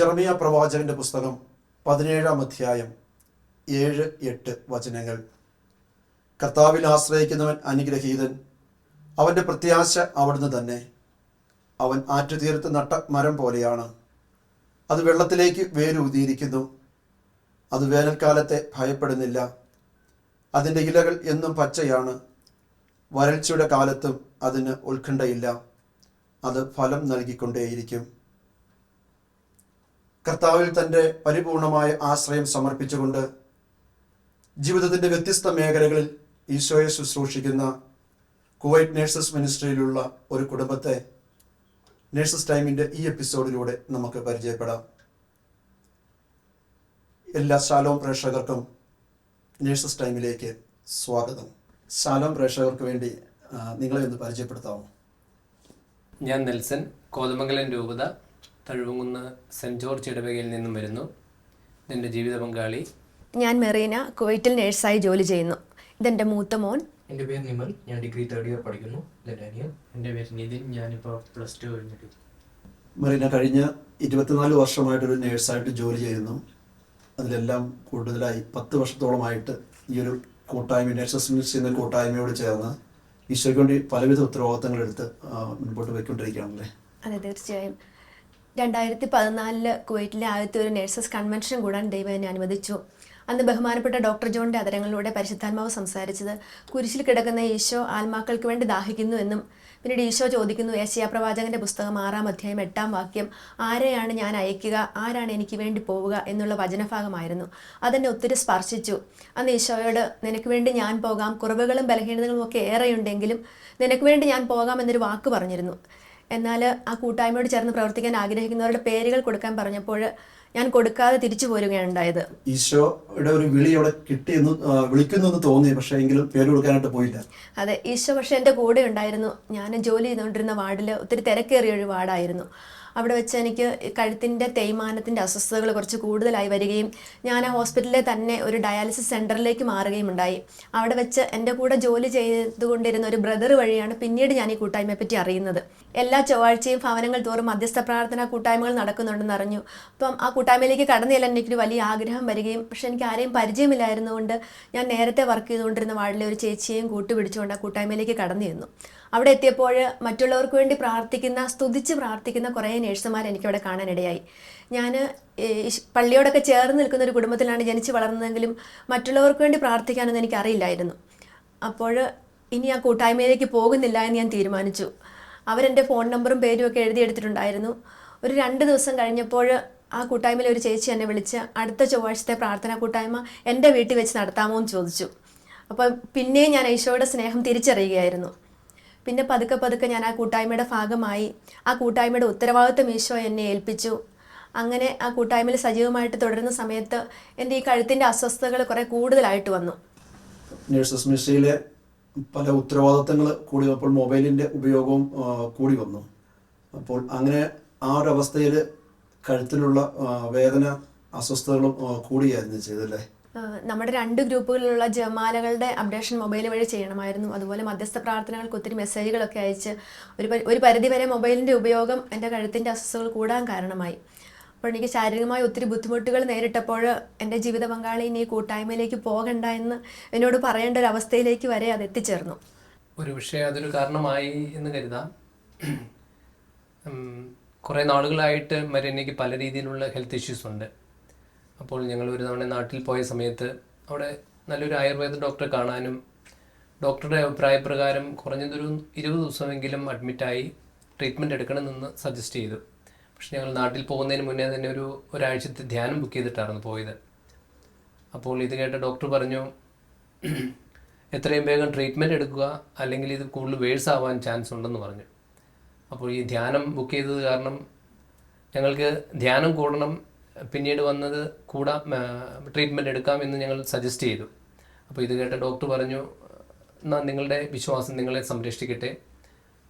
ജർമിയ പ്രവാചകന്റെ പുസ്തകം പതിനേഴാം അധ്യായം ഏഴ് എട്ട് വചനങ്ങൾ. കർത്താവിൽ ആശ്രയിക്കുന്നവൻ അനുഗ്രഹീതൻ. അവന്റെ പ്രത്യാശ അവിടുന്ന് തന്നെ. അവൻ ആറ്റുതീരത്ത് നട്ട മരം പോലെയാണ്. അത് വെള്ളത്തിലേക്ക് വേരൂതിയിരിക്കുന്നു. അത് വേനൽക്കാലത്തെ ഭയപ്പെടുന്നില്ല. അതിന്റെ ഇലകൾ എന്നും പച്ചയാണ്. വരൾച്ചയുടെ കാലത്തും അതിന് ഉത്കണ്ഠയില്ല. അത് ഫലം നൽകിക്കൊണ്ടേയിരിക്കും. കർത്താവിൽ തന്റെ പരിപൂർണമായ ആശ്രയം സമർപ്പിച്ചുകൊണ്ട് ജീവിതത്തിന്റെ വ്യത്യസ്ത മേഖലകളിൽ ഈശോയെ ശുശ്രൂഷിക്കുന്ന കുവൈറ്റ് നേഴ്സസ് മിനിസ്ട്രിയിലുള്ള ഒരു കുടുംബത്തെ നേഴ്സസ് ടൈമിന്റെ ഈ എപ്പിസോഡിലൂടെ നമുക്ക് പരിചയപ്പെടാം. എല്ലാ ശാലോം പ്രേക്ഷകർക്കും നേഴ്സസ് ടൈമിലേക്ക് സ്വാഗതം. ശാലോം പ്രേക്ഷകർക്ക് വേണ്ടി നിങ്ങളെ ഒന്ന് പരിചയപ്പെടുത്താമോ? ഞാൻ നെൽസൺ കോതമംഗലം രൂപത. തഴുവങ്കുന്ന് സെന്റ് ജോർജ് ഇടവകയിൽ നിന്നും വരുന്നു. ഇതെന്റെ ജീവിത പങ്കാളി. ഞാൻ മെറീന കുവൈറ്റിൽ നേഴ്സായി ജോലി ചെയ്യുന്നു. ഇതെന്റെ മൂത്ത മോൻ. എന്റെ പേര് നിമൽ. ഞാൻ ഡിഗ്രി തേർഡ് ഇയർ പഠിക്കുന്നു. എന്റെ അനിയൻ. എന്റെ പേര് നിതിൻ. ഞാനിപ്പോൾ പ്ലസ് ടു കഴിഞ്ഞിട്ട്. മെറീന കഴിഞ്ഞ ഇരുപത്തിനാല് വർഷമായിട്ടൊരു നേഴ്സായിട്ട് ജോലി ചെയ്യുന്നു. അതിലെല്ലാം കൂടുതലായി പത്ത് വർഷത്തോളമായിട്ട് ഈ ഒരു കൂട്ടായ്മ നേഴ്സസ് മിസ് എന്ന കൂട്ടായ്മയോട് ചേർന്ന് ഈശോയ്ക്ക് വേണ്ടി പലവിധ ഉത്തരവാദിത്തങ്ങൾ എടുത്ത് മുൻപോട്ട് പോയിക്കൊണ്ടിരിക്കുകയാണല്ലേ? അതെ തീർച്ചയായും. രണ്ടായിരത്തി പതിനാലിൽ കുവൈറ്റിലെ ആദ്യത്തെ ഒരു നഴ്സസ് കൺവെൻഷൻ കൂടാൻ ദൈവം എന്നെ അനുവദിച്ചു. അന്ന് ബഹുമാനപ്പെട്ട ഡോക്ടർ ജോണിന്റെ അതരങ്ങളിലൂടെ പരിശുദ്ധാത്മാവ് സംസാരിച്ചത് കുരിശിൽ കിടക്കുന്ന ഈശോ ആത്മാക്കൾക്ക് വേണ്ടി ദാഹിക്കുന്നു എന്നും പിന്നീട് ഈശോ ചോദിക്കുന്നു ഏഷ്യാ പ്രവാചകന്റെ പുസ്തകം ആറാം അധ്യായം എട്ടാം വാക്യം ആരെയാണ് ഞാൻ അയക്കുക? ആരാണ് എനിക്ക് വേണ്ടി പോവുക? എന്നുള്ള വചനഭാഗമായിരുന്നു. അതെന്നെ ഒത്തിരി സ്പർശിച്ചു. അന്ന് ഈശോയോട് നിനക്ക് വേണ്ടി ഞാൻ പോകാം. കുറവുകളും ബലഹീനതകളും ഒക്കെ ഏറെയുണ്ടെങ്കിലും നിനക്ക് വേണ്ടി ഞാൻ പോകാം എന്നൊരു വാക്ക് പറഞ്ഞിരുന്നു. എന്നാൽ ആ കൂട്ടായ്മയോട് ചേർന്ന് പ്രവർത്തിക്കാൻ ആഗ്രഹിക്കുന്നവരുടെ പേരുകൾ കൊടുക്കാൻ പറഞ്ഞപ്പോൾ ഞാൻ കൊടുക്കാതെ തിരിച്ചു പോരുകയാണ് ഉണ്ടായത്. ഈശോയുടെ ഒരു വിളി അവിടെ കിട്ടിയെന്ന് വിളിക്കുന്നു എന്ന് തോന്നി പക്ഷേ എങ്കിലും പേര് കൊടുക്കാനായിട്ട് പോയില്ല. അതെ ഈശോ പക്ഷേ എന്റെ കൂടെ ഉണ്ടായിരുന്നു. ഞാൻ ജോലി ചെയ്തുകൊണ്ടിരുന്ന വാർഡിൽ ഒത്തിരി തിരക്കേറിയ ഒരു വാർഡായിരുന്നു. അവിടെ വെച്ച് എനിക്ക് കഴുത്തിന്റെ തേയ്മാനത്തിന്റെ അസ്വസ്ഥതകൾ കുറച്ച് കൂടുതലായി വരികയും ഞാൻ ആ ഹോസ്പിറ്റലിലെ തന്നെ ഒരു ഡയാലിസിസ് സെന്ററിലേക്ക് മാറുകയും ഉണ്ടായി. അവിടെ വെച്ച് എന്റെ കൂടെ ജോലി ചെയ്തുകൊണ്ടിരുന്ന ഒരു ബ്രദർ വഴിയാണ് പിന്നീട് ഞാൻ ഈ കൂട്ടായ്മയെ പറ്റി അറിയുന്നത്. എല്ലാ ചൊവ്വാഴ്ചയും ഭവനങ്ങൾ തോറും മധ്യസ്ഥ പ്രാർത്ഥന കൂട്ടായ്മകൾ നടക്കുന്നുണ്ടെന്ന് അറിഞ്ഞു. അപ്പം ആ കൂട്ടായ്മയിലേക്ക് കടന്നു ചെല്ലാൻ എനിക്കൊരു വലിയ ആഗ്രഹം വരികയും പക്ഷെ എനിക്ക് ആരെയും പരിചയമില്ലായിരുന്നുകൊണ്ട് ഞാൻ നേരത്തെ വർക്ക് ചെയ്തുകൊണ്ടിരുന്ന വാർഡിലെ ഒരു ചേച്ചിയെയും കൂട്ടുപിടിച്ചുകൊണ്ട് ആ കൂട്ടായ്മയിലേക്ക് കടന്നു ചെന്നു. അവിടെ എത്തിയപ്പോൾ മറ്റുള്ളവർക്ക് വേണ്ടി പ്രാർത്ഥിക്കുന്ന സ്തുതിച്ച് പ്രാർത്ഥിക്കുന്ന കുറേ നേഴ്സുമാർ എനിക്കവിടെ കാണാനിടയായി. ഞാൻ പള്ളിയോടൊക്കെ ചേർന്ന് നിൽക്കുന്ന ഒരു കുടുംബത്തിലാണ് ജനിച്ച് വളർന്നതെങ്കിലും മറ്റുള്ളവർക്ക് വേണ്ടി പ്രാർത്ഥിക്കാനൊന്നും എനിക്കറിയില്ലായിരുന്നു. അപ്പോൾ ഇനി ആ കൂട്ടായ്മയിലേക്ക് പോകുന്നില്ല എന്ന് ഞാൻ തീരുമാനിച്ചു. അവരെന്റെ ഫോൺ നമ്പറും പേരും ഒക്കെ എഴുതിയെടുത്തിട്ടുണ്ടായിരുന്നു. ഒരു രണ്ട് ദിവസം കഴിഞ്ഞപ്പോൾ ആ കൂട്ടായ്മയിൽ ഒരു ചേച്ചി എന്നെ വിളിച്ച് അടുത്ത ചൊവ്വാഴ്ചത്തെ പ്രാർത്ഥനാ കൂട്ടായ്മ എന്റെ വീട്ടിൽ വെച്ച് നടത്താമോ എന്ന് ചോദിച്ചു. അപ്പോൾ പിന്നെയും ഞാൻ ഈശോയുടെ സ്നേഹം തിരിച്ചറിയുകയായിരുന്നു. പിന്നെ പതുക്കെ പതുക്കെ ഞാൻ ആ കൂട്ടായ്മയുടെ ഭാഗമായി ആ കൂട്ടായ്മയുടെ ഉത്തരവാദിത്വം ഈശോ എന്നെ ഏൽപ്പിച്ചു. അങ്ങനെ ആ കൂട്ടായ്മയിൽ സജീവമായിട്ട് തുടരുന്ന സമയത്ത് എന്റെ ഈ കഴുത്തിന്റെ അസ്വസ്ഥതകൾ കുറേ കൂടുതലായിട്ട് വന്നു. നേഴ്സസ് മിഷയിലെ പല ഉത്തരവാദിത്തങ്ങൾ കൂടി വന്നപ്പോൾ മൊബൈലിന്റെ ഉപയോഗവും കൂടി വന്നു. അപ്പോൾ അങ്ങനെ ആ ഒരു അവസ്ഥയിൽ കഴുത്തിലുള്ള വേദന അസ്വസ്ഥതകളും കൂടിയായിരുന്നു ചെയ്തല്ലേ നമ്മുടെ രണ്ട് ഗ്രൂപ്പുകളിലുള്ള ജമാലകളുടെ അപ്ഡേഷൻ മൊബൈൽ വഴി ചെയ്യണമായിരുന്നു. അതുപോലെ മധ്യസ്ഥ പ്രാർത്ഥനകൾക്ക് ഒത്തിരി മെസ്സേജുകളൊക്കെ അയച്ച് ഒരു ഒരു പരിധിവരെ മൊബൈലിന്റെ ഉപയോഗം എന്റെ കഴുത്തിന്റെ അസ്വസ്ഥകൾ കൂടാൻ കാരണമായി. അപ്പോൾ എനിക്ക് ശാരീരികമായി ഒത്തിരി ബുദ്ധിമുട്ടുകൾ നേരിട്ടപ്പോൾ എന്റെ ജീവിത പങ്കാളി ഇനി കൂട്ടായ്മയിലേക്ക് പോകണ്ട എന്ന് എന്നോട് പറയേണ്ട ഒരു അവസ്ഥയിലേക്ക് വരെ അത് എത്തിച്ചേർന്നു. ഒരു പക്ഷേ അതൊരു കാരണമായി എന്ന് കരുതാം. കുറേ നാളുകളായിട്ട് മരീനയ്ക്ക് പല രീതിയിലുള്ള ഹെൽത്ത് ഇഷ്യൂസ് ഉണ്ട്. അപ്പോൾ ഞങ്ങൾ ഒരു തവണ നാട്ടിൽ പോയ സമയത്ത് അവിടെ നല്ലൊരു ആയുർവേദ ഡോക്ടറെ കാണാനും ഡോക്ടറുടെ അഭിപ്രായപ്രകാരം കുറഞ്ഞതൊരു ഇരുപത് ദിവസമെങ്കിലും അഡ്മിറ്റായി ട്രീറ്റ്മെന്റ് എടുക്കണമെന്ന് സജസ്റ്റ് ചെയ്തു. പക്ഷെ ഞങ്ങൾ നാട്ടിൽ പോകുന്നതിന് മുന്നേ തന്നെ ഒരു ഒരാഴ്ചത്തെ ധ്യാനം ബുക്ക് ചെയ്തിട്ടായിരുന്നു പോയത്. അപ്പോൾ ഇത് കേട്ട ഡോക്ടർ പറഞ്ഞു എത്രയും വേഗം ട്രീറ്റ്മെന്റ് എടുക്കുക അല്ലെങ്കിൽ ഇത് കൂടുതൽ വേഴ്സ് ആവാൻ ചാൻസ് ഉണ്ടെന്ന് പറഞ്ഞു. അപ്പോൾ ഈ ധ്യാനം ബുക്ക് ചെയ്തത് കാരണം ഞങ്ങൾക്ക് ധ്യാനം കൂടണം പിന്നീട് വന്നത് കൂടെ ട്രീറ്റ്മെന്റ് എടുക്കാം എന്ന് ഞങ്ങൾ സജസ്റ്റ് ചെയ്തു. അപ്പോൾ ഇത് കേട്ട ഡോക്ടർ പറഞ്ഞു എന്നാൽ നിങ്ങളുടെ വിശ്വാസം നിങ്ങളെ സംരക്ഷിക്കട്ടെ.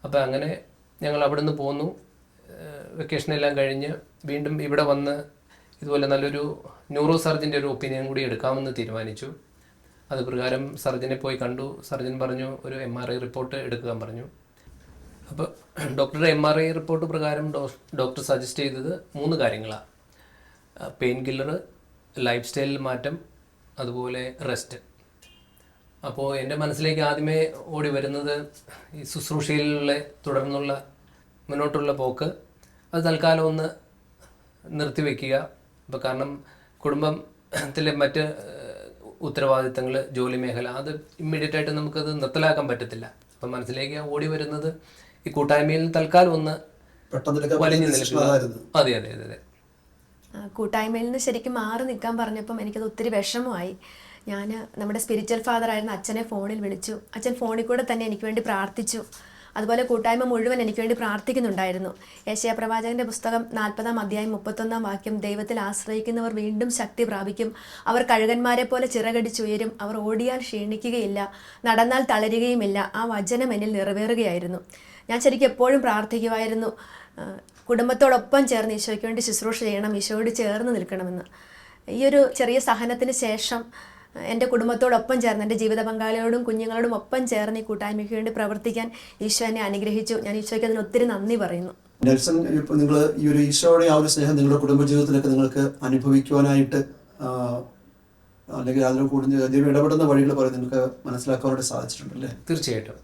അപ്പോൾ അങ്ങനെ ഞങ്ങൾ അവിടെ നിന്ന് പോന്നു വെക്കേഷൻ എല്ലാം കഴിഞ്ഞ് വീണ്ടും ഇവിടെ വന്ന് ഇതുപോലെ നല്ലൊരു ന്യൂറോ സർജന്റെ ഒരു ഒപ്പീനിയൻ കൂടി എടുക്കാമെന്ന് തീരുമാനിച്ചു. അത് പ്രകാരം സർജനെ പോയി കണ്ടു. സർജൻ പറഞ്ഞു ഒരു എം ആർ ഐ റിപ്പോർട്ട് എടുക്കാൻ പറഞ്ഞു. അപ്പോൾ ഡോക്ടറുടെ എം ആർ ഐ റിപ്പോർട്ട് പ്രകാരം ഡോക്ടർ സജസ്റ്റ് ചെയ്തത് മൂന്ന് കാര്യങ്ങളാണ്. പെയിൻ കില്ലർ ലൈഫ് സ്റ്റൈലിൽ മാറ്റം അതുപോലെ റെസ്റ്റ് അപ്പോൾ എന്റെ മനസ്സിലേക്ക് ആദ്യമേ ഓടി വരുന്നത് ഈ ശുശ്രൂഷയിലുള്ള തുടർന്നുള്ള മുന്നോട്ടുള്ള പോക്ക്. അത് തൽക്കാലം ഒന്ന് നിർത്തിവെക്കുക ഇപ്പോൾ കാരണം കുടുംബത്തിലെ മറ്റ് ഉത്തരവാദിത്തങ്ങൾ ജോലി മേഖല അത് ഇമ്മീഡിയറ്റ് ആയിട്ട് നമുക്കത് നിർത്തലാക്കാൻ പറ്റത്തില്ല. അപ്പം മനസ്സിലേക്ക് ഓടി വരുന്നത് ഈ കൂട്ടായ്മയിൽ തൽക്കാലം ഒന്ന് വലിഞ്ഞു നിൽക്കുക. അതെ അതെ അതെ അതെ. കൂട്ടായ്മയിൽ നിന്ന് ശരിക്കും മാറി നിൽക്കാൻ പറഞ്ഞപ്പം എനിക്കത് ഒത്തിരി വിഷമമായി. ഞാൻ നമ്മുടെ സ്പിരിച്വൽ ഫാദർ ആയിരുന്ന അച്ഛനെ ഫോണിൽ വിളിച്ചു. അച്ഛൻ ഫോണിൽ കൂടെ തന്നെ എനിക്ക് വേണ്ടി പ്രാർത്ഥിച്ചു. അതുപോലെ കൂട്ടായ്മ മുഴുവൻ എനിക്ക് വേണ്ടി പ്രാർത്ഥിക്കുന്നുണ്ടായിരുന്നു. ഏഷ്യ പ്രവാചകന്റെ പുസ്തകം നാൽപ്പതാം അധ്യായം മുപ്പത്തൊന്നാം വാക്യം ദൈവത്തിൽ ആശ്രയിക്കുന്നവർ വീണ്ടും ശക്തി പ്രാപിക്കും. അവർ കഴുകന്മാരെ പോലെ ചിറകടിച്ചുയരും. അവർ ഓടിയാൽ ക്ഷീണിക്കുകയില്ല. നടന്നാൽ തളരുകയുമില്ല. ആ വചനം എന്നിൽ നിറവേറുകയായിരുന്നു. ഞാൻ ശരിക്കും എപ്പോഴും പ്രാർത്ഥിക്കുമായിരുന്നു. കുടുംബത്തോടൊപ്പം ചേർന്ന് ഈശോയ്ക്ക് വേണ്ടി ശുശ്രൂഷ ചെയ്യണം ഈശോയോട് ചേർന്ന് നിൽക്കണമെന്ന്. ഈ ഒരു ചെറിയ സഹനത്തിന് ശേഷം എന്റെ കുടുംബത്തോടൊപ്പം ചേർന്ന് എന്റെ ജീവിത പങ്കാളിയോടും കുഞ്ഞുങ്ങളോടും ഒപ്പം ചേർന്ന് ഈ കൂട്ടായ്മയ്ക്ക് വേണ്ടി പ്രവർത്തിക്കാൻ ഈശോ എന്നെ അനുഗ്രഹിച്ചു. ഞാൻ ഈശോയ്ക്ക് അതിന് ഒത്തിരി നന്ദി പറയുന്നു. നെൽസൺ ഇപ്പോൾ നിങ്ങൾ ഈ ഒരു ഈശോയുടെ ആ ഒരു സ്നേഹം നിങ്ങളുടെ കുടുംബജീവിതത്തിലൊക്കെ നിങ്ങൾക്ക് അനുഭവിക്കുവാനായിട്ട് അല്ലെങ്കിൽ അതിന് കൂടുതൽ ദൈവം ഇടപെടുന്ന വഴികൾ പറയും നിങ്ങൾക്ക് മനസ്സിലാക്കാനായിട്ട് സാധിച്ചിട്ടുണ്ടല്ലേ? തീർച്ചയായിട്ടും.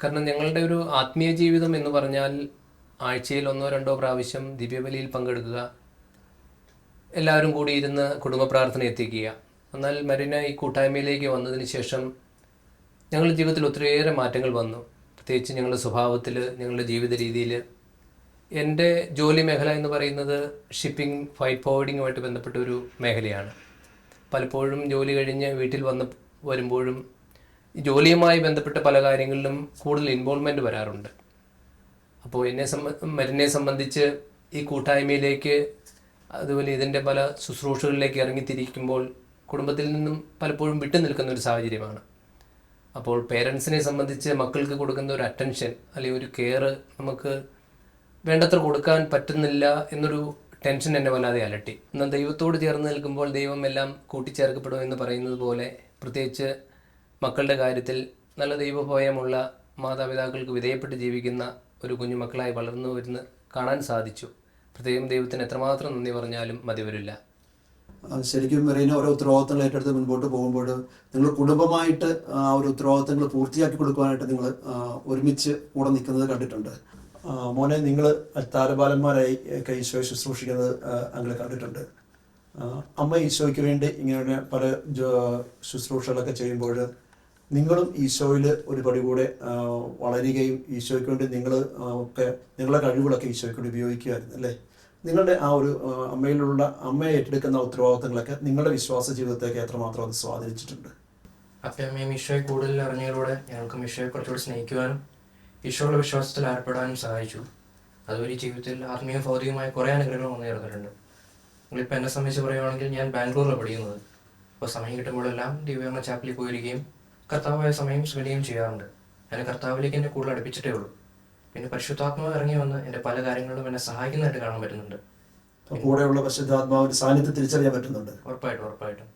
കാരണം ഞങ്ങളുടെ ഒരു ആത്മീയ ജീവിതം എന്ന് പറഞ്ഞാൽ ആഴ്ചയിൽ ഒന്നോ രണ്ടോ പ്രാവശ്യം ദിവ്യബലിയിൽ പങ്കെടുക്കുക. എല്ലാവരും കൂടി ഇരുന്ന് കുടുംബ പ്രാർത്ഥന എത്തിക്കുക. എന്നാൽ മരീന ഈ കൂട്ടായ്മയിലേക്ക് വന്നതിന് ശേഷം ഞങ്ങളുടെ ജീവിതത്തിൽ ഒത്തിരിയേറെ മാറ്റങ്ങൾ വന്നു. പ്രത്യേകിച്ച് ഞങ്ങളുടെ സ്വഭാവത്തിൽ ഞങ്ങളുടെ ജീവിത രീതിയിൽ എന്റെ ജോലി മേഖല എന്ന് പറയുന്നത് ഷിപ്പിംഗ് ഫൈറ്റ് ഫോർവേഡിങ്ങുമായിട്ട് ബന്ധപ്പെട്ട ഒരു മേഖലയാണ്. പലപ്പോഴും ജോലി കഴിഞ്ഞ് വീട്ടിൽ വന്ന് വരുമ്പോഴും ജോലിയുമായി ബന്ധപ്പെട്ട പല കാര്യങ്ങളിലും കൂടുതൽ ഇൻവോൾവ്മെന്റ് വരാറുണ്ട്. അപ്പോൾ എന്നെ സംബ മരുന്നെ സംബന്ധിച്ച് ഈ കൂട്ടായ്മയിലേക്ക് അതുപോലെ ഇതിന്റെ പല ശുശ്രൂഷകളിലേക്ക് ഇറങ്ങിത്തിരിക്കുമ്പോൾ കുടുംബത്തിൽ നിന്നും പലപ്പോഴും വിട്ടു നിൽക്കുന്ന ഒരു സാഹചര്യമാണ്. അപ്പോൾ പേരൻസിനെ സംബന്ധിച്ച് മക്കൾക്ക് കൊടുക്കുന്ന ഒരു അറ്റൻഷൻ അല്ലെങ്കിൽ ഒരു കെയർ നമുക്ക് വേണ്ടത്ര കൊടുക്കാൻ പറ്റുന്നില്ല എന്നൊരു ടെൻഷൻ എന്നെ വല്ലാതെ അലട്ടി. എന്നാൽ ദൈവത്തോട് ചേർന്ന് നിൽക്കുമ്പോൾ ദൈവം എല്ലാം കൂട്ടിച്ചേർക്കപ്പെടും എന്ന് പറയുന്നത് പോലെ പ്രത്യേകിച്ച് മക്കളുടെ കാര്യത്തിൽ നല്ല ദൈവഭയമുള്ള മാതാപിതാക്കൾക്ക് വിധേയപ്പെട്ട് ജീവിക്കുന്ന ഒരു കുഞ്ഞുമക്കളായി വളർന്നു വരുന്ന കാണാൻ സാധിച്ചു. പ്രത്യേകം ദൈവത്തിന് എത്രമാത്രം നന്ദി പറഞ്ഞാലും മതി വരില്ല. ശരിക്കും മെറീന ഓരോ ഉത്തരവാദിത്തങ്ങൾ ഏറ്റെടുത്ത് മുൻപോട്ട് പോകുമ്പോൾ നിങ്ങൾ കുടുംബമായിട്ട് ആ ഒരു ഉത്തരവാദിത്തങ്ങൾ പൂർത്തിയാക്കി കൊടുക്കുവാനായിട്ട് നിങ്ങൾ ഒരുമിച്ച് കൂടെ നിൽക്കുന്നത് കണ്ടിട്ടുണ്ട്. മോനെ നിങ്ങൾ താരബാലന്മാരായി ഈശോയെ ശുശ്രൂഷിക്കുന്നത് അങ്ങനെ കണ്ടിട്ടുണ്ട്. അമ്മ ഈശോയ്ക്ക് വേണ്ടി ഇങ്ങനെ പല ശുശ്രൂഷകളൊക്കെ ചെയ്യുമ്പോൾ നിങ്ങളും ഈശോയിൽ ഒരുപടി കൂടെ വളരുകയും ഈശോയ്ക്ക് വേണ്ടി നിങ്ങൾ ഒക്കെ നിങ്ങളുടെ കഴിവുകളൊക്കെ ഈശോയ്ക്ക് വേണ്ടി ഉപയോഗിക്കുമായിരുന്നു അല്ലേ? നിങ്ങളുടെ ആ ഒരു അമ്മയിലുള്ള അമ്മയെ ഏറ്റെടുക്കുന്ന ഉത്തരവാദിത്തങ്ങളൊക്കെ നിങ്ങളുടെ വിശ്വാസ ജീവിതത്തേക്ക് എത്രമാത്രം അത് സ്വാധീനിച്ചിട്ടുണ്ട്? അപ്പയമ്മയും ഈശോയെ കൂടുതൽ അറിഞ്ഞതിലൂടെ ഞങ്ങൾക്കും ഈശോയെ കുറച്ചുകൂടി സ്നേഹിക്കുവാനും ഈശോയുടെ വിശ്വാസത്തിൽ ഏർപ്പെടാനും സഹായിച്ചു. അതുവഴി ജീവിതത്തിൽ ആത്മീയ ഭൗതികമായ കുറേ അനുഗ്രഹങ്ങൾ വന്നു ചേർന്നിട്ടുണ്ട്. നിങ്ങളിപ്പോൾ എന്നെ സംബന്ധിച്ച് പറയുകയാണെങ്കിൽ ഞാൻ ബാംഗ്ലൂരിലാണ് പഠിക്കുന്നത്. അപ്പോൾ സമയം കിട്ടുമ്പോഴെല്ലാം ദിവ്യാംഗ ചാപ്പലിൽ പോയിരിക്കുകയും കർത്താവായ സമയം സ്പെൻഡ് ചെയ്യാറുണ്ട്. എന്നെ കർത്താവിലേക്ക് എന്നെ കൂടുതൽ അടുപ്പിച്ചിട്ടേ ഉള്ളൂ. പിന്നെ പരിശുദ്ധാത്മാവ് ഇറങ്ങി വന്ന് എന്റെ പല കാര്യങ്ങളിലും എന്നെ സഹായിക്കുന്നതായിട്ട് കാണാൻ പറ്റുന്നുണ്ട്. കൂടെയുള്ള പരിശുദ്ധാത്മാവിന്റെ സാന്നിധ്യം തിരിച്ചറിയാൻ പറ്റുന്നുണ്ട്. ഉറപ്പായിട്ടും ഉറപ്പായിട്ടും.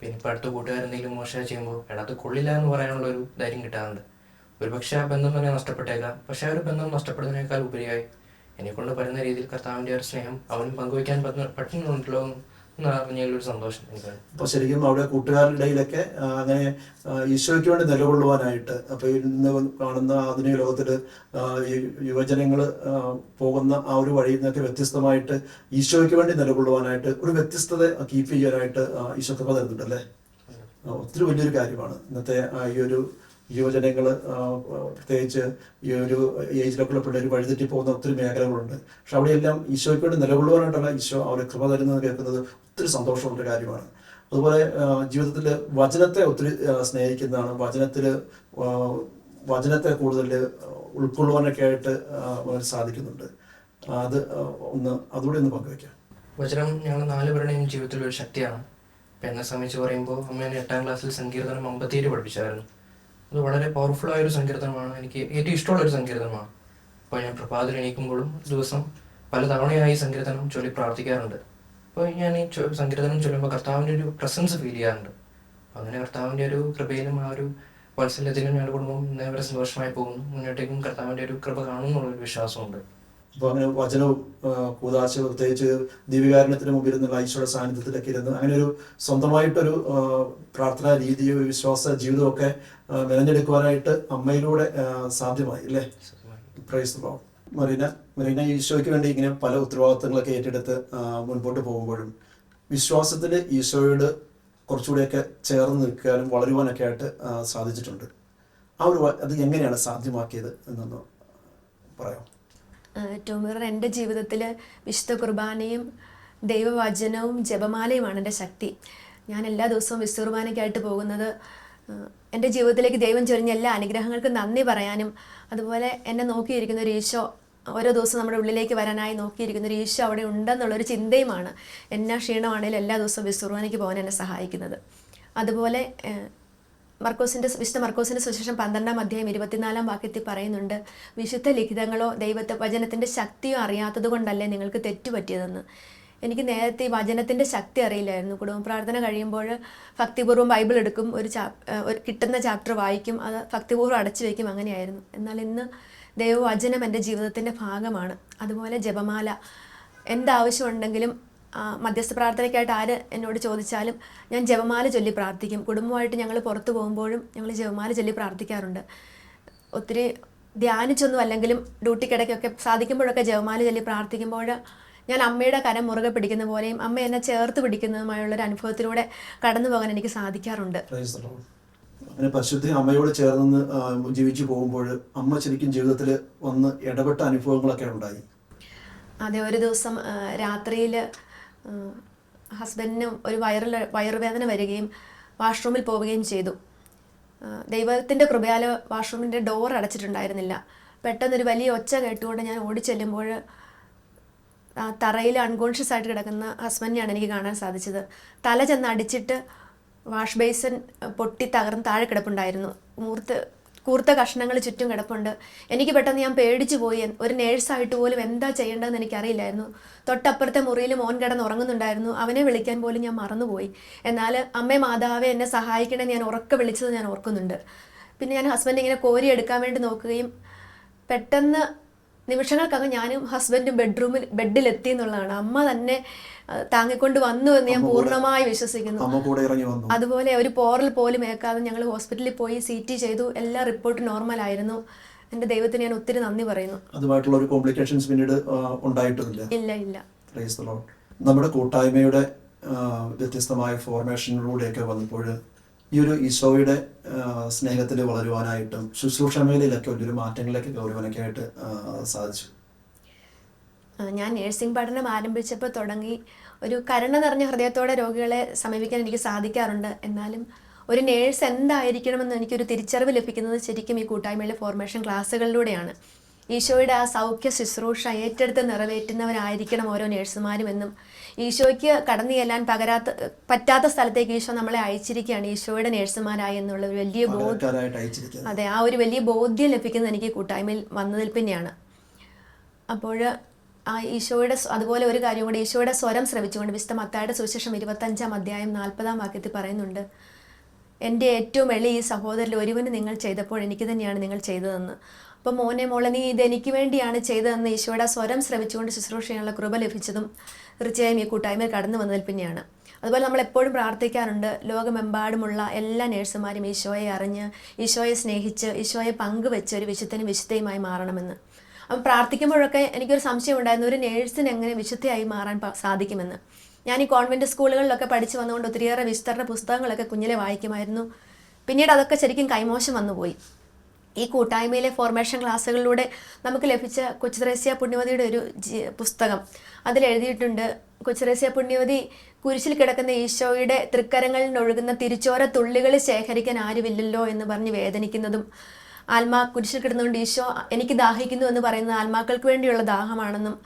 പിന്നെ ഇപ്പൊ അടുത്ത കൂട്ടുകാരെന്തെങ്കിലും മോശമായി ചെയ്യുമ്പോൾ എടാ അത് കൊള്ളില്ല എന്ന് പറയാനുള്ള ഒരു ധൈര്യം കിട്ടാറുണ്ട്. ഒരുപക്ഷെ ആ ബന്ധം തന്നെ നഷ്ടപ്പെട്ടേക്കാം. പക്ഷെ ആ ഒരു ബന്ധം നഷ്ടപ്പെടുന്നതിനേക്കാൾ ഉപരിയായി എന്നെ കൊണ്ട് പറ്റുന്ന രീതിയിൽ കർത്താവിന്റെ ഒരു സ്നേഹം അവനും പങ്കുവയ്ക്കാൻ പറ്റുന്ന പറ്റുന്നുണ്ടല്ലോ അറിഞ്ഞതിലൊരു സന്തോഷം അപ്പൊ ശരിക്കും അവിടെ കൂട്ടുകാരുടെ ഇടയിലൊക്കെ അങ്ങനെ ഈശോയ്ക്ക് വേണ്ടി നിലകൊള്ളുവാനായിട്ട് അപ്പൊ ഇന്ന് കാണുന്ന ആധുനിക ലോകത്തിൽ യുവജനങ്ങൾ പോകുന്ന ആ ഒരു വഴിയിൽ നിന്നൊക്കെ വ്യത്യസ്തമായിട്ട് ഈശോയ്ക്ക് വേണ്ടി നിലകൊള്ളുവാനായിട്ട് ഒരു വ്യത്യസ്തത കീപ്പ് ചെയ്യാനായിട്ട് ഈശോ കൃപ തരുന്നുണ്ട് അല്ലേ ഒത്തിരി വലിയൊരു കാര്യമാണ്. ഇന്നത്തെ ഈ ഒരു യുവജനങ്ങൾ പ്രത്യേകിച്ച് ഈ ഒരു ഏജിലൊക്കെ ഉള്ള പിള്ളേർ വഴിതെറ്റി പോകുന്ന ഒത്തിരി മേഖലകളുണ്ട്. പക്ഷെ അവിടെയെല്ലാം ഈശോയ്ക്ക് വേണ്ടി നിലകൊള്ളുവാനായിട്ടല്ല ഈശോ അവരെ കൃപ തരുന്നത് കേൾക്കുന്നത്. ഒത്തിരി സന്തോഷമുള്ള കാര്യമാണ്. അതുപോലെ ജീവിതത്തിൽ വചനത്തെ ഒത്തിരി സ്നേഹിക്കുന്നതാണ്. വചനത്തിൽ വചനത്തെ കൂടുതൽ ഉൾക്കൊള്ളുവാനൊക്കെ ആയിട്ട് സാധിക്കുന്നുണ്ട്. അത് ഒന്ന് അതുകൂടി ഒന്ന് പങ്കുവയ്ക്കാം വചനം ഞങ്ങൾ നാല് പേരുടെയും ജീവിതത്തിൽ ഒരു ശക്തിയാണ്. ഇപ്പം എന്നെ സംബന്ധിച്ച് പറയുമ്പോൾ അമ്മ എന്നെ എട്ടാം ക്ലാസ്സിൽ സങ്കീർത്തനം അമ്പത്തിയേഴ് പഠിപ്പിച്ചായിരുന്നു. അത് വളരെ പവർഫുൾ ആയ ഒരു സങ്കീർത്തനമാണ്. എനിക്ക് ഏറ്റവും ഇഷ്ടമുള്ള ഒരു സങ്കീർത്തനമാണ്. അപ്പോൾ ഞാൻ പ്രഭാതത്തിൽ എണീക്കുമ്പോഴും ദിവസം പല തവണയായി സങ്കീർത്തനം ചൊല്ലി പ്രാർത്ഥിക്കാറുണ്ട്. അപ്പോൾ ഞാൻ ഈ സങ്കീർത്തനം ചൊല്ലുമ്പോൾ കർത്താവിന്റെ ഒരു പ്രസൻസ് ഫീൽ ചെയ്യാറുണ്ട്. അങ്ങനെ കർത്താവിന്റെ ഒരു കൃപയിലും ആ ഒരു വാത്സല്യത്തിലും ഞങ്ങളുടെ കുടുംബം ഇന്നേവരെ സന്തോഷമായി പോകുന്നു. മുന്നോട്ടേക്കും കർത്താവിന്റെ ഒരു കൃപ കാണുമെന്നുള്ളൊരു വിശ്വാസമുണ്ട്. അപ്പോൾ അങ്ങനെ വചനവും കൂതാശ പ്രത്യേകിച്ച് ദിവ്യകാരണത്തിന് മുമ്പിൽ നിന്ന് ഈശോയുടെ സാന്നിധ്യത്തിലൊക്കെ ഇരുന്ന് അങ്ങനെ ഒരു സ്വന്തമായിട്ടൊരു പ്രാർത്ഥനാ രീതിയോ ഒരു വിശ്വാസ ജീവിതമൊക്കെ മെനഞ്ഞെടുക്കുവാനായിട്ട് അമ്മയിലൂടെ സാധ്യമായി അല്ലേ? പ്രൈസ് മറീന. മറീന ഈശോയ്ക്ക് വേണ്ടി ഇങ്ങനെ പല ഉത്തരവാദിത്തങ്ങളൊക്കെ ഏറ്റെടുത്ത് മുൻപോട്ട് പോകുമ്പോഴും വിശ്വാസത്തിൽ ഈശോയോട് കുറച്ചുകൂടെയൊക്കെ ചേർന്ന് നിൽക്കാനും വളരുവാനൊക്കെ ആയിട്ട് സാധിച്ചിട്ടുണ്ട്. ആ ഒരു അത് എങ്ങനെയാണ് സാധ്യമാക്കിയത് എന്നൊന്ന് പറയാം ടോമിറർ എന്റെ ജീവിതത്തിൽ വിശുദ്ധ കുർബാനയും ദൈവവചനവും ജപമാലയുമാണ് എന്റെ ശക്തി. ഞാൻ എല്ലാ ദിവസവും വിശുദ്ധ കുർബാനയ്ക്കായിട്ട് പോകുന്നത് എന്റെ ജീവിതത്തിലേക്ക് ദൈവം ചൊരിഞ്ഞ എല്ലാ അനുഗ്രഹങ്ങൾക്കും നന്ദി പറയാനും അതുപോലെ എന്നെ നോക്കിയിരിക്കുന്ന ഒരു ഈശോ ഓരോ ദിവസവും നമ്മുടെ ഉള്ളിലേക്ക് വരാനായി നോക്കിയിരിക്കുന്ന ഒരു ഈശോ അവിടെ ഉണ്ടെന്നുള്ളൊരു ചിന്തയുമാണ്. എന്നാ ക്ഷീണമാണെങ്കിലും എല്ലാ ദിവസവും വിസുർവാനിക്ക് പോകാൻ എന്നെ സഹായിക്കുന്നത്. അതുപോലെ മർക്കോസിന്റെ വിശുദ്ധ മർക്കോസിന്റെ സുശേഷം പന്ത്രണ്ടാം അധ്യായം ഇരുപത്തിനാലാം വാക്യത്തിൽ പറയുന്നുണ്ട് വിശുദ്ധ ലിഖിതങ്ങളോ ദൈവത്തെ വചനത്തിന്റെ ശക്തിയോ അറിയാത്തത് കൊണ്ടല്ലേ നിങ്ങൾക്ക് തെറ്റുപറ്റിയതെന്ന്? എനിക്ക് നേരത്തെ ഈ വചനത്തിന്റെ ശക്തി അറിയില്ലായിരുന്നു. കുടുംബ പ്രാർത്ഥന കഴിയുമ്പോൾ ഭക്തിപൂർവം ബൈബിൾ എടുക്കും ഒരു ചാ കിട്ടുന്ന ചാപ്റ്റർ വായിക്കും അത് ഭക്തിപൂർവം അടച്ചു വയ്ക്കും അങ്ങനെയായിരുന്നു. എന്നാൽ ഇന്ന് ദൈവവചനം എന്റെ ജീവിതത്തിന്റെ ഭാഗമാണ്. അതുപോലെ ജപമാല എന്താവശ്യമുണ്ടെങ്കിലും മധ്യസ്ഥ പ്രാർത്ഥനയ്ക്കായിട്ട് ആര് എന്നോട് ചോദിച്ചാലും ഞാൻ ജപമാല ചൊല്ലി പ്രാർത്ഥിക്കും. കുടുംബമായിട്ട് ഞങ്ങൾ പുറത്തു പോകുമ്പോഴും ഞങ്ങൾ ജപമാല ചൊല്ലി പ്രാർത്ഥിക്കാറുണ്ട്. ഒത്തിരി ധ്യാനിച്ചൊന്നും അല്ലെങ്കിലും ഡ്യൂട്ടിക്കിടയ്ക്കൊക്കെ സാധിക്കുമ്പോഴൊക്കെ ജപമാല ചൊല്ലി പ്രാർത്ഥിക്കുമ്പോൾ ഞാൻ അമ്മയുടെ കരം മുറുകെ പിടിക്കുന്ന പോലെയും അമ്മ എന്നെ ചേർത്ത് പിടിക്കുന്നതുമായുള്ളൊരു അനുഭവത്തിലൂടെ കടന്നു പോകാൻ എനിക്ക് സാധിക്കാറുണ്ട്. അങ്ങനെ പരിശുദ്ധ അമ്മയോട് ചേർന്ന് ജീവിച്ചു പോകുമ്പോൾ അമ്മ ശരിക്കും ജീവിതത്തിൽ വന്ന് ഇടപെട്ട അനുഭവങ്ങളൊക്കെ ഉണ്ടായി. അതെ ഒരു ദിവസം രാത്രിയിൽ ഹസ്ബൻഡിന് ഒരു വയറിൽ വയറുവേദന വരികയും വാഷ്റൂമിൽ പോവുകയും ചെയ്തു. ദൈവത്തിന്റെ കൃപയാൽ വാഷ്റൂമിന്റെ ഡോർ അടച്ചിട്ടുണ്ടായിരുന്നില്ല. പെട്ടെന്നൊരു വലിയ ഒച്ച കേട്ടുകൊണ്ട് ഞാൻ ഓടിച്ചെല്ലുമ്പോൾ ചെല്ലുമ്പോൾ തറയിൽ അൺകോൺഷ്യസ് ആയിട്ട് കിടക്കുന്ന ഹസ്ബൻഡിനെയാണ് എനിക്ക് കാണാൻ സാധിച്ചത്. തല ചെന്ന് അടിച്ചിട്ട് വാഷ് ബേസിൻ പൊട്ടി തകർന്ന് താഴെ കിടപ്പുണ്ടായിരുന്നു. മൂർത്ത് കൂർത്ത കഷ്ണങ്ങൾ ചുറ്റും കിടപ്പുണ്ട്. എനിക്ക് പെട്ടെന്ന് ഞാൻ പേടിച്ചു പോയി. ഒരു നേഴ്സായിട്ട് പോലും എന്താ ചെയ്യേണ്ടതെന്ന് എനിക്കറിയില്ലായിരുന്നു. തൊട്ടപ്പുറത്തെ മുറിയിൽ മോൻ കിടന്ന് ഉറങ്ങുന്നുണ്ടായിരുന്നു അവനെ വിളിക്കാൻ പോലും ഞാൻ മറന്നുപോയി. എന്നാൽ അമ്മേ മാതാവെ എന്നെ സഹായിക്കണമെന്ന് ഞാൻ ഉറക്കെ വിളിച്ചത് ഞാൻ ഓർക്കുന്നുണ്ട്. പിന്നെ ഞാൻ ഹസ്ബൻഡ് ഇങ്ങനെ കോരി എടുക്കാൻ വേണ്ടി നോക്കുകയും പെട്ടെന്ന് നിമിഷങ്ങൾക്കകം ഞാനും ഹസ്ബൻഡും ബെഡ്റൂമിൽ ബെഡിലെത്തി എന്നുള്ളതാണ്. അമ്മ തന്നെ താങ്ങിക്കൊണ്ട് വന്നു എന്ന് ഞാൻ പൂർണമായി വിശ്വസിക്കുന്നു. അതുപോലെ ഒരു പോറൽ പോലും ഏക്കാതെ ഞങ്ങൾ ഹോസ്പിറ്റലിൽ പോയി സി ടി ചെയ്തു. എല്ലാ റിപ്പോർട്ടും നോർമൽ ആയിരുന്നു. എന്റെ ദൈവത്തിന് ഞാൻ ഒത്തിരി നന്ദി പറയുന്നു. അതുമായിട്ടുള്ള ഒരു കോംപ്ലിക്കേഷൻസ് പിന്നീട് ഉണ്ടായിട്ടില്ല. ഇല്ല ഇല്ല. നമ്മുടെ കൂട്ടായ്മയുടെ വ്യത്യസ്തമായ ഫോർമേഷനിലൂടെയൊക്കെ വന്നപ്പോൾ ഈ ഒരു ഈശോയുടെ സ്നേഹത്തിൽ വളരുവാനായിട്ടും ശുശ്രൂഷ മേഖലയിലൊക്കെ വലിയൊരു മാറ്റങ്ങളിലേക്ക് വരുവാനൊക്കെ ആയിട്ട് സാധിച്ചു. ഞാൻ നേഴ്സിംഗ് പഠനം ആരംഭിച്ചപ്പോൾ തുടങ്ങി. ഒരു കരുണ നിറഞ്ഞ ഹൃദയത്തോടെ രോഗികളെ സമീപിക്കാൻ എനിക്ക് സാധിക്കാറുണ്ട്. എന്നാലും ഒരു നേഴ്സ് എന്തായിരിക്കണമെന്ന് എനിക്കൊരു തിരിച്ചറിവ് ലഭിക്കുന്നത് ശരിക്കും ഈ കൂട്ടായ്മയിലെ ഫോർമേഷൻ ക്ലാസ്സുകളിലൂടെയാണ്. ഈശോയുടെ ആ സൗഖ്യ ശുശ്രൂഷ ഏറ്റെടുത്ത് നിറവേറ്റുന്നവരായിരിക്കണം ഓരോ നേഴ്സുമാരും എന്നും ഈശോയ്ക്ക് കടന്നു ചെല്ലാൻ പകരാത്ത പറ്റാത്ത സ്ഥലത്തേക്ക് ഈശോ നമ്മളെ അയച്ചിരിക്കുകയാണ്. ഈശോയുടെ നേഴ്സുമാരായി എന്നുള്ള ഒരു വലിയ ബോധ്യം അതെ ആ ഒരു വലിയ ബോധ്യം ലഭിക്കുന്നത് എനിക്ക് കൂട്ടായ്മയിൽ വന്നതിൽ പിന്നെയാണ്. അപ്പോൾ ആ ഈശോയുടെ അതുപോലെ ഒരു കാര്യം കൂടി ഈശോയുടെ സ്വരം ശ്രവിച്ചുകൊണ്ട് വിശുദ്ധ മത്തായുടെ സുവിശേഷം ഇരുപത്തഞ്ചാം അധ്യായം നാൽപ്പതാം വാക്യത്തിൽ പറയുന്നുണ്ട് എന്റെ ഏറ്റവും എളി ഈ സഹോദരിൽ ഒരുവന് നിങ്ങൾ ചെയ്തപ്പോൾ എനിക്ക് തന്നെയാണ് നിങ്ങൾ ചെയ്തതെന്ന്. അപ്പോൾ മോനെ മോളെ നീ ഇത് എനിക്ക് വേണ്ടിയാണ് ചെയ്തതെന്ന് ഈശോയുടെ സ്വരം ശ്രമിച്ചുകൊണ്ട് ശുശ്രൂഷ ചെയ്യാനുള്ള കൃപ ലഭിച്ചതും തീർച്ചയായും ഈ കൂട്ടായ്മയിൽ കടന്നു വന്നതിൽ പിന്നെയാണ്. അതുപോലെ നമ്മൾ എപ്പോഴും പ്രാർത്ഥിക്കാറുണ്ട് ലോകമെമ്പാടുമുള്ള എല്ലാ നേഴ്സുമാരും ഈശോയെ അറിഞ്ഞ് ഈശോയെ സ്നേഹിച്ച് ഈശോയെ പങ്കുവെച്ച് ഒരു വിശുദ്ധനും വിശുദ്ധയുമായി മാറണമെന്ന്. അപ്പം പ്രാർത്ഥിക്കുമ്പോഴൊക്കെ എനിക്കൊരു സംശയം ഉണ്ടായിരുന്നു ഒരു നേഴ്സിന് എങ്ങനെ വിശുദ്ധയായി മാറാൻ സാധിക്കുമെന്ന്. ഞാൻ ഈ കോൺവെന്റ് സ്കൂളുകളിലൊക്കെ പഠിച്ചു വന്നുകൊണ്ട് ഒത്തിരിയേറെ വിസ്തരണ പുസ്തകങ്ങളൊക്കെ കുഞ്ഞിലെ വായിക്കുമായിരുന്നു. പിന്നീട് അതൊക്കെ ശരിക്കും കൈമോശം വന്നുപോയി. ഈ കൂട്ടായ്മയിലെ ഫോർമേഷൻ ക്ലാസ്സുകളിലൂടെ നമുക്ക് ലഭിച്ച കൊച്ചുത്രേസ്യ പുണ്യവതിയുടെ ഒരു പുസ്തകം. അതിൽ എഴുതിയിട്ടുണ്ട് കൊച്ചുത്രേസ്യ പുണ്യവതി കുരിശിൽ കിടക്കുന്ന ഈശോയുടെ തൃക്കരങ്ങളിൽ ഒഴുകുന്ന തിരിച്ചോര തുള്ളികൾ ശേഖരിക്കാൻ ആരുമില്ലല്ലോ എന്ന് പറഞ്ഞ് വേദനിക്കുന്നതും ആത്മാ കുരിശിൽ കിടന്നുകൊണ്ട് ഈശോ എനിക്ക് ദാഹിക്കുന്നു എന്ന് പറയുന്ന ആത്മാക്കൾക്ക് വേണ്ടിയുള്ള ദാഹമാണെന്നും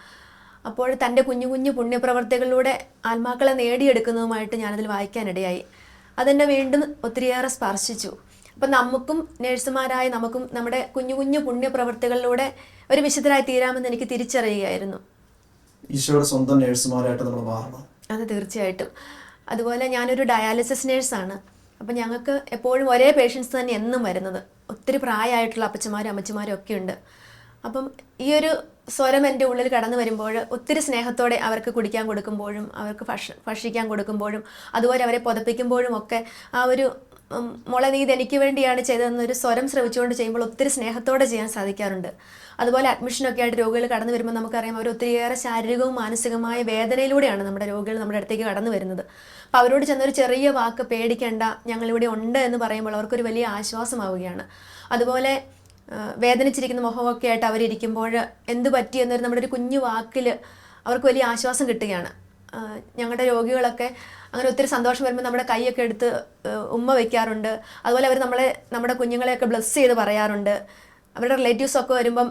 അപ്പോൾ തന്റെ കുഞ്ഞു കുഞ്ഞു പുണ്യപ്രവർത്തികളിലൂടെ ആത്മാക്കളെ നേടിയെടുക്കുന്നതുമായിട്ട് ഞാനതിൽ വായിക്കാനിടയായി. അതെന്നെ വീണ്ടും ഒത്തിരിയേറെ സ്പർശിച്ചു. അപ്പം നമുക്കും നേഴ്സുമാരായ നമുക്കും നമ്മുടെ കുഞ്ഞു കുഞ്ഞു പുണ്യപ്രവർത്തികളിലൂടെ ഒരു വിശുദ്ധരായി തീരാമെന്ന് എനിക്ക് തിരിച്ചറിയുകയായിരുന്നു. ഈശോയുടെ സ്വന്തം നേഴ്സുമാരായിട്ട് നമ്മൾ മാറണം. അത് തീർച്ചയായിട്ടും. അതുപോലെ ഞാനൊരു ഡയാലിസിസ് നേഴ്സാണ്. അപ്പം ഞങ്ങൾക്ക് എപ്പോഴും ഒരേ പേഷ്യൻസ് തന്നെ എന്നും വരുന്നത്. ഒത്തിരി പ്രായമായിട്ടുള്ള അപ്പച്ചമാരും അമ്മച്ചമാരും ഒക്കെ ഉണ്ട്. അപ്പം ഈ ഒരു സ്വരം എന്റെ ഉള്ളിൽ കടന്നു വരുമ്പോൾ ഒത്തിരി സ്നേഹത്തോടെ അവർക്ക് കുടിക്കാൻ കൊടുക്കുമ്പോഴും അവർക്ക് ഭക്ഷ ഭക്ഷിക്കാൻ കൊടുക്കുമ്പോഴും അതുപോലെ അവരെ പുതപ്പിക്കുമ്പോഴും ഒക്കെ ആ ഒരു മോളെ നീ ഇത് എനിക്ക് വേണ്ടിയാണ് ചെയ്തതെന്നൊരു സ്വരം ശ്രമിച്ചുകൊണ്ട് ചെയ്യുമ്പോൾ ഒത്തിരി സ്നേഹത്തോടെ ചെയ്യാൻ സാധിക്കാറുണ്ട്. അതുപോലെ അഡ്മിഷനൊക്കെ ആയിട്ട് രോഗികൾ കടന്നു വരുമ്പോൾ നമുക്കറിയാം അവർ ഒത്തിരിയേറെ ശാരീരികവും മാനസികമായ വേദനയിലൂടെയാണ് നമ്മുടെ രോഗികൾ നമ്മുടെ അടുത്തേക്ക് കടന്നു വരുന്നത്. അപ്പോൾ അവരോട് ചെന്നൊരു ചെറിയ വാക്ക് പേടിക്കേണ്ട ഞങ്ങളിവിടെ ഉണ്ട് എന്ന് പറയുമ്പോൾ അവർക്കൊരു വലിയ ആശ്വാസമാവുകയാണ്. അതുപോലെ വേദനിച്ചിരിക്കുന്ന മുഖമൊക്കെ ആയിട്ട് അവരിയ്ക്കുമ്പോൾ എന്ത് പറ്റി എന്നൊരു നമ്മുടെ ഒരു കുഞ്ഞു വാക്കിൽ അവർക്ക് വലിയ ആശ്വാസം കിട്ടുകയാണ്. ഞങ്ങളുടെ രോഗികളൊക്കെ അങ്ങനെ ഒത്തിരി സന്തോഷം വരുമ്പോൾ നമ്മുടെ കൈയൊക്കെ എടുത്ത് ഉമ്മ വയ്ക്കാറുണ്ട് അതുപോലെ അവർ നമ്മളെ നമ്മുടെ കുഞ്ഞുങ്ങളെയൊക്കെ ബ്ലസ് ചെയ്ത് പറയാറുണ്ട്. അവരുടെ റിലേറ്റീവ്സ് ഒക്കെ വരുമ്പം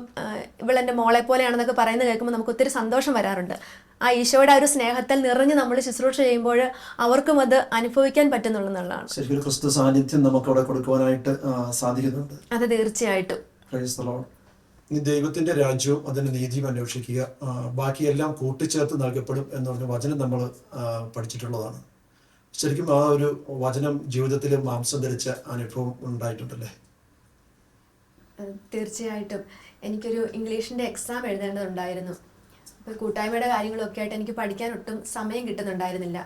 ഇവളെന്റെ മോളെ പോലെയാണെന്നൊക്കെ പറയുന്നത് കേൾക്കുമ്പോൾ നമുക്ക് ഒത്തിരി സന്തോഷം വരാറുണ്ട്. ആ ഈശോയുടെ ആ ഒരു സ്നേഹത്തിൽ നിറഞ്ഞ് നമ്മൾ ശുശ്രൂഷ ചെയ്യുമ്പോൾ അവർക്കും അത് അനുഭവിക്കാൻ പറ്റുന്നുള്ളതാണ് ശരിക്കും ക്രിസ്തു സാന്നിധ്യം നമുക്ക് അവിടെ കൊടുക്കുവാനായിട്ട് സാധിക്കുന്നുണ്ട്. അത് തീർച്ചയായിട്ടും. ഈ ദൈവത്തിന്റെ രാജ്യവും അതിന്റെ നീതിയും അന്വേഷിക്കുക. ബാക്കിയെല്ലാം കൂട്ടിച്ചേർത്ത് നൽകപ്പെടും എന്ന് പറഞ്ഞ വചനം നമ്മൾ പഠിച്ചിട്ടുള്ളതാണ്. ശരിക്കും ആ ഒരു വചനം ജീവിതത്തിൽ മാംസം ധരിച്ച അനുഭവം ഉണ്ടായിട്ടുണ്ടല്ലേ? തീർച്ചയായിട്ടും. എനിക്കൊരു ഇംഗ്ലീഷിന്റെ എക്സാം എഴുതേണ്ടതുണ്ടായിരുന്നു. അപ്പോൾ കൂട്ടായ്മയുടെ കാര്യങ്ങളൊക്കെ ആയിട്ട് എനിക്ക് പഠിക്കാൻ ഒട്ടും സമയം കിട്ടുന്നുണ്ടായിരുന്നില്ല.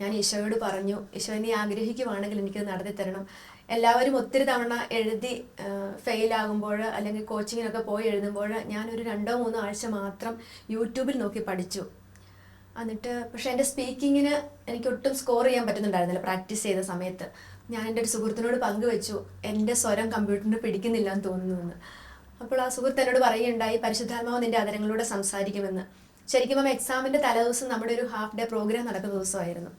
ഞാൻ ഈശോയോട് പറഞ്ഞു ഈശോ നീ ആഗ്രഹിക്കുവാണെങ്കിൽ എനിക്കത് നടത്തി തരണം. എല്ലാവരും ഒത്തിരി തവണ എഴുതി ഫെയിലാകുമ്പോൾ അല്ലെങ്കിൽ കോച്ചിങ്ങിനൊക്കെ പോയി എഴുതുമ്പോൾ ഞാനൊരു രണ്ടോ മൂന്നോ ആഴ്ച മാത്രം യൂട്യൂബിൽ നോക്കി പഠിച്ചു. എന്നിട്ട് പക്ഷേ എന്റെ സ്പീക്കിങ്ങിന് എനിക്ക് ഒട്ടും സ്കോർ ചെയ്യാൻ പറ്റുന്നുണ്ടായിരുന്നില്ല. പ്രാക്ടീസ് ചെയ്ത സമയത്ത്. ഞാൻ എന്റെ ഒരു സുഹൃത്തിനോട് പങ്കുവെച്ചു. എന്റെ സ്വരം കമ്പ്യൂട്ടറിന് പിടിക്കുന്നില്ല എന്ന് തോന്നുന്നുവെന്ന്. അപ്പോൾ ആ സുഹൃത്ത് എന്നോട് പറയുകയുണ്ടായി പരിശുദ്ധാത്മാവ് നിന്റെ അതരങ്ങളിലൂടെ സംസാരിക്കുമെന്ന്. ശരിക്കും ആ എക്സാമിന്റെ തലേദിവസം നമ്മുടെ ഒരു ഹാഫ് ഡേ പ്രോഗ്രാം നടക്കുന്ന ദിവസമായിരുന്നു.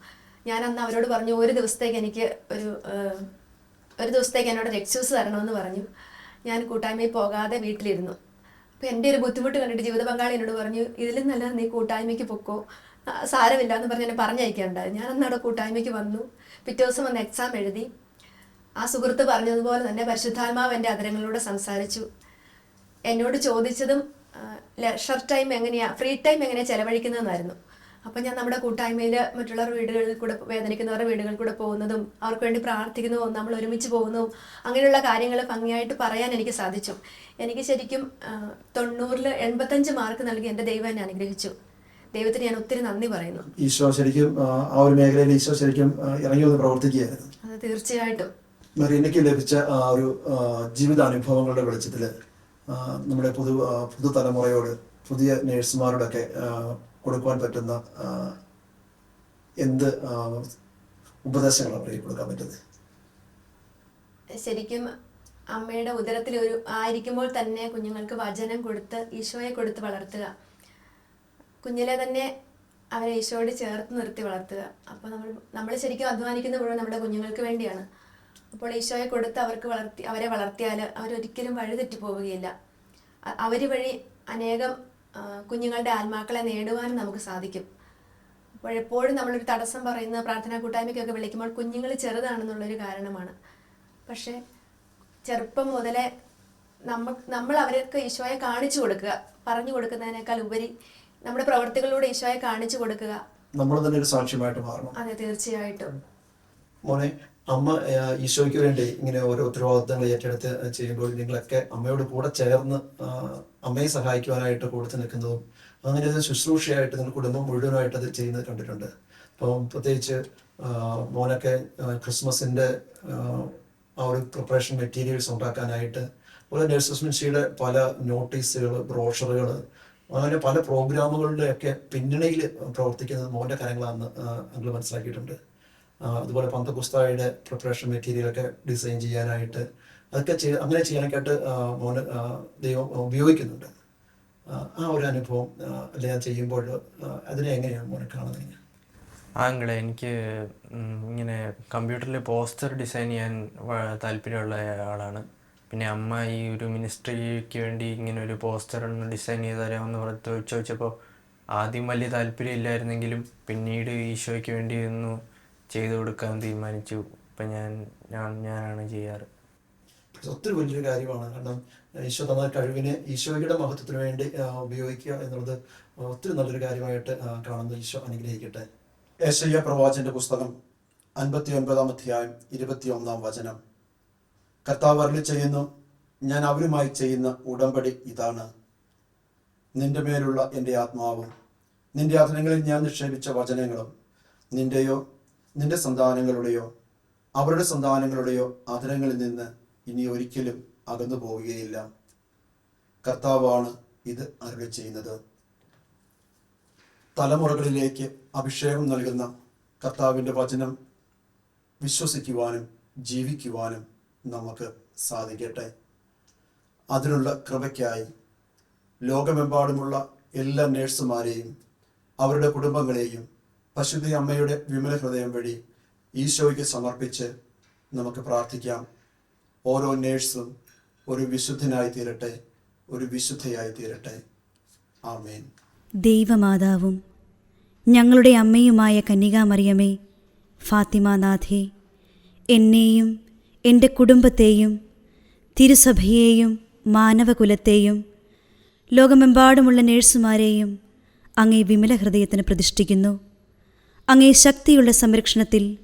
ഞാൻ അന്ന് അവരോട് പറഞ്ഞു ഒരു ദിവസത്തേക്ക് എനിക്ക് ഒരു ഒരു ദിവസത്തേക്ക് എന്നോട് എക്സ്ക്യൂസ് തരണമെന്ന് പറഞ്ഞു. ഞാൻ കൂട്ടായ്മയിൽ പോകാതെ വീട്ടിലിരുന്നു. അപ്പോൾ എന്റെ ഒരു ബുദ്ധിമുട്ട് കണ്ടിട്ട് ജീവിത പങ്കാളി എന്നോട് പറഞ്ഞു ഇതിലും നല്ലത് നീ കൂട്ടായ്മയ്ക്ക് പൊക്കോ. സാരമില്ല എന്ന് പറഞ്ഞ് എന്നെ പറഞ്ഞയക്കാറുണ്ടായി ഞാൻ അന്ന് അവിടെ കൂട്ടായ്മയ്ക്ക് വന്നു. പിറ്റേ ദിവസം വന്ന് എക്സാം എഴുതി. ആ സുഹൃത്ത് പറഞ്ഞതുപോലെ തന്നെ പരിശുദ്ധാത്മാവ് എന്റെ അതിരങ്ങളിലൂടെ സംസാരിച്ചു. എന്നോട് ചോദിച്ചതും ലെഷർ ടൈം എങ്ങനെയാ ഫ്രീ ടൈം എങ്ങനെയാണ് ചെലവഴിക്കുന്നതെന്നായിരുന്നു. അപ്പം ഞാൻ നമ്മുടെ കൂട്ടായ്മയിൽ മറ്റുള്ളവർ വീടുകളിൽ കൂടെ വേദനിക്കുന്നവരുടെ വീടുകളിൽ കൂടെ പോകുന്നതും അവർക്ക് വേണ്ടി പ്രാർത്ഥിക്കുന്നതും നമ്മൾ ഒരുമിച്ച് പോകുന്നതും അങ്ങനെയുള്ള കാര്യങ്ങൾ ഭംഗിയായിട്ട് പറയാൻ എനിക്ക് സാധിച്ചു. എനിക്ക് ശരിക്കും തൊണ്ണൂറിൽ എൺപത്തഞ്ച് മാർക്ക് നൽകി എന്റെ ദൈവം എന്നെ അനുഗ്രഹിച്ചു. ദൈവത്തിന് ഞാൻ ഒത്തിരി നന്ദി പറയുന്നു. ഈശോ ശരിക്കും ആ, ഒരു മേഖലയിൽ ഈശോ ശരിക്കും ഇറങ്ങി വന്ന് പ്രവർത്തിക്കുകയായിരുന്നു. അത് തീർച്ചയായിട്ടും. മെറീനയ്ക്ക് ലഭിച്ച ആ ഒരു ജീവിതാനുഭവങ്ങളുടെ വെളിച്ചത്തിൽ നമ്മുടെ പുതു പുതുതലമുറയോട് പുതിയ നേഴ്സുമാരോടൊക്കെ കൊടുക്കുവാൻ പറ്റുന്ന എന്ത് ഉപദേശങ്ങളാണ് അവർക്ക് കൊടുക്കാൻ പറ്റുന്നത്? ശരിക്കും അമ്മയുടെ ഉദരത്തിൽ ഒരു ആയിരിക്കുമ്പോൾ തന്നെ കുഞ്ഞുങ്ങൾക്ക് വചനം കൊടുത്ത് ഈശോയെ കൊടുത്ത് വളർത്തുക. കുഞ്ഞിലെ തന്നെ അവരെ ഈശോയോട് ചേർത്ത് നിർത്തി വളർത്തുക. അപ്പോൾ നമ്മൾ നമ്മൾ ശരിക്കും അധ്വാനിക്കുന്ന മുഴുവൻ നമ്മുടെ കുഞ്ഞുങ്ങൾക്ക് വേണ്ടിയാണ്. അപ്പോൾ ഈശോയെ കൊടുത്ത് അവർക്ക് വളർത്തി അവരെ വളർത്തിയാൽ അവരൊരിക്കലും വഴിതെറ്റി പോവുകയില്ല. അവർ വഴി അനേകം കുഞ്ഞുങ്ങളുടെ ആത്മാക്കളെ നേടുവാനും നമുക്ക് സാധിക്കും. അപ്പോൾ എപ്പോഴും നമ്മളൊരു തടസ്സം പറയുന്ന പ്രാർത്ഥനാ കൂട്ടായ്മയ്ക്കൊക്കെ വിളിക്കുമ്പോൾ കുഞ്ഞുങ്ങൾ ചെറുതാണെന്നുള്ളൊരു കാരണമാണ്. പക്ഷേ ചെറുപ്പം മുതലേ നമ്മ നമ്മൾ അവർക്ക് ഈശോയെ കാണിച്ചു കൊടുക്കുക. പറഞ്ഞു കൊടുക്കുന്നതിനേക്കാൾ ഉപരി നമ്മുടെ പ്രവർത്തികളിലൂടെ ഈശോയെ കാണിച്ചു കൊടുക്കുക. നമ്മൾ തന്നെ ഒരു സാക്ഷ്യമായിട്ട് മാറണം. അതെ തീർച്ചയായിട്ടും. മോനെ അമ്മ ഈശോയ്ക്ക് വേണ്ടി ഇങ്ങനെ ഓരോ ഉത്തരവാദിത്തങ്ങൾ ഏറ്റെടുത്ത് ചെയ്യുമ്പോൾ നിങ്ങളൊക്കെ അമ്മയോട് കൂടെ ചേർന്ന് അമ്മയെ സഹായിക്കുവാനായിട്ട് കൊടുത്തു നിൽക്കുന്നതും അങ്ങനെ ശുശ്രൂഷയായിട്ട് നിങ്ങൾ കുടുംബം മുഴുവനായിട്ട് അത് ചെയ്യുന്നത് കണ്ടിട്ടുണ്ട്. അപ്പം പ്രത്യേകിച്ച് മോനൊക്കെ ക്രിസ്മസിന്റെ ക്രിസ്മസിന്റെ ആ, ആ ഒരു പ്രിപ്പറേഷൻ മെറ്റീരിയൽസ് ഉണ്ടാക്കാനായിട്ട് അതുപോലെ നഴ്സസ് മിൻസിയുടെ പല നോട്ടീസുകൾ ബ്രോഷറുകൾ അങ്ങനെ പല പ്രോഗ്രാമുകളുടെ ഒക്കെ പിന്നണിയിൽ പ്രവർത്തിക്കുന്നത് മോന്റെ കാര്യങ്ങളാണെന്ന് ഞങ്ങൾ മനസ്സിലാക്കിയിട്ടുണ്ട്. അതുപോലെ പന്തകുസ്തായുടെ പ്രിപ്പറേഷൻ മെറ്റീരിയലൊക്കെ ഡിസൈൻ ചെയ്യാനായിട്ട് അതൊക്കെ ചെയ് അങ്ങനെ ചെയ്യാനൊക്കെയായിട്ട് മോന് ദൈവം ഉപയോഗിക്കുന്നുണ്ട്. ആ, ഒരു അനുഭവം അല്ലെ ഞാൻ ചെയ്യുമ്പോൾ അതിനെ എങ്ങനെയാണ് മോനെ കാണുന്നത് ആങ്ങളെ എനിക്ക് ഇങ്ങനെ കമ്പ്യൂട്ടറിൽ പോസ്റ്റർ ഡിസൈൻ ചെയ്യാൻ താല്പര്യമുള്ള ആളാണ്. പിന്നെ അമ്മ ഈ ഒരു മിനിസ്ട്രിക്ക് വേണ്ടി ഇങ്ങനെ ഒരു പോസ്റ്റർ ഒന്ന് ഡിസൈൻ ചെയ്ത് തരാമെന്ന് പറഞ്ഞ് ചോദിച്ചപ്പോൾ ആദ്യം വലിയ താല്പര്യം ഇല്ലായിരുന്നെങ്കിലും പിന്നീട് ഈശോയ്ക്ക് വേണ്ടി ഒന്ന് ചെയ്തു കൊടുക്കാൻ തീരുമാനിച്ചു. ഇപ്പം ഞാൻ ഞാൻ ഞാനാണ് ചെയ്യാറ്. ഒത്തിരി വലിയൊരു കാര്യമാണ്. കാരണം ഈശോ തന്ന കഴിവിനെ ഈശോയുടെ മഹത്വത്തിന് വേണ്ടി ഉപയോഗിക്കുക എന്നുള്ളത് ഒത്തിരി നല്ലൊരു കാര്യമായിട്ട് കാണുന്നു ഈശോ അനുഗ്രഹിക്കട്ടെ. ഏശയ്യ പ്രവാചന്റെ പുസ്തകം അൻപത്തി ഒൻപതാം അധ്യായം ഇരുപത്തി ഒന്നാം വചനം. കർത്താവ് ചെയ്യുന്നു ഞാൻ അവരുമായി ചെയ്യുന്ന ഉടമ്പടി ഇതാണ്. നിന്റെ മേലുള്ള എന്റെ ആത്മാവും നിന്റെ ആധനങ്ങളിൽ ഞാൻ നിക്ഷേപിച്ച വചനങ്ങളും നിന്റെയോ നിന്റെ സന്താനങ്ങളുടെയോ അവരുടെ സന്താനങ്ങളുടെയോ ആദരങ്ങളിൽ നിന്ന് ഇനി ഒരിക്കലും അകന്നു പോവുകയില്ല. കർത്താവാണ് ഇത് അരുളി ചെയ്യുന്നത്. തലമുറകളിലേക്ക് അഭിഷേകം നൽകുന്ന കർത്താവിന്റെ വചനം വിശ്വസിക്കുവാനും ജീവിക്കുവാനും നമുക്ക് സാധിക്കട്ടെ. അതിനുള്ള കൃപയ്ക്കായി ലോകമെമ്പാടുമുള്ള എല്ലാ നേഴ്സുമാരെയും അവരുടെ കുടുംബങ്ങളെയും പശുദ്ധ അമ്മയുടെ വിമല ഹൃദയം വഴി ഈശോയ്ക്ക് സമർപ്പിച്ച് നമുക്ക് പ്രാർത്ഥിക്കാം. ഓരോ നേഴ്സും ഒരു വിശുദ്ധനായി തീരട്ടെ ഒരു വിശുദ്ധയായി തീരട്ടെ. ആമേൻ. ദൈവമാതാവും ഞങ്ങളുടെ അമ്മയുമായ കന്യകാമറിയമേ ഫാത്തിമാനാഥേ എന്നെയും എന്റെ കുടുംബത്തെയും തിരുസഭയെയും മാനവകുലത്തെയും ലോകമെമ്പാടുമുള്ള നേഴ്സുമാരെയും അങ്ങേ വിമല ഹൃദയത്തിന് പ്രതിഷ്ഠിക്കുന്നു. അങ്ങേ ശക്തിയുള്ള സംരക്ഷണത്തിൽ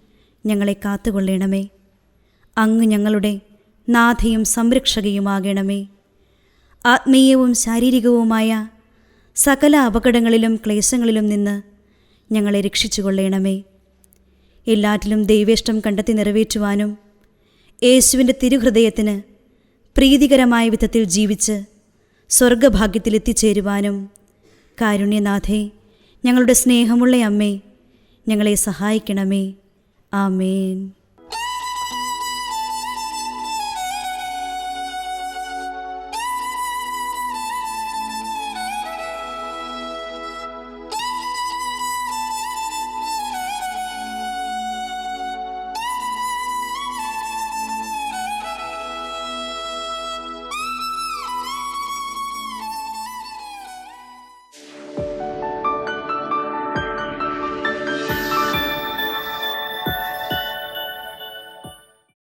ഞങ്ങളെ കാത്തുകൊള്ളണമേ. അങ്ങ് ഞങ്ങളുടെ നാഥയും സംരക്ഷകയുമാകണമേ. ആത്മീയവും ശാരീരികവുമായ സകല അപകടങ്ങളിലും ക്ലേശങ്ങളിലും നിന്ന് ഞങ്ങളെ രക്ഷിച്ചുകൊള്ളണമേ. എല്ലാറ്റിലും ദൈവേഷ്ടം കണ്ടെത്തി നിറവേറ്റുവാനും യേശുവിന്റെ തിരുഹൃദയത്തിന് പ്രീതികരമായ വിധത്തിൽ ജീവിച്ച് സ്വർഗഭാഗ്യത്തിലെത്തിച്ചേരുവാനും കാരുണ്യനാഥേ ഞങ്ങളുടെ സ്നേഹമുള്ള അമ്മേ ഞങ്ങളെ സഹായിക്കണമേ. ആമേൻ.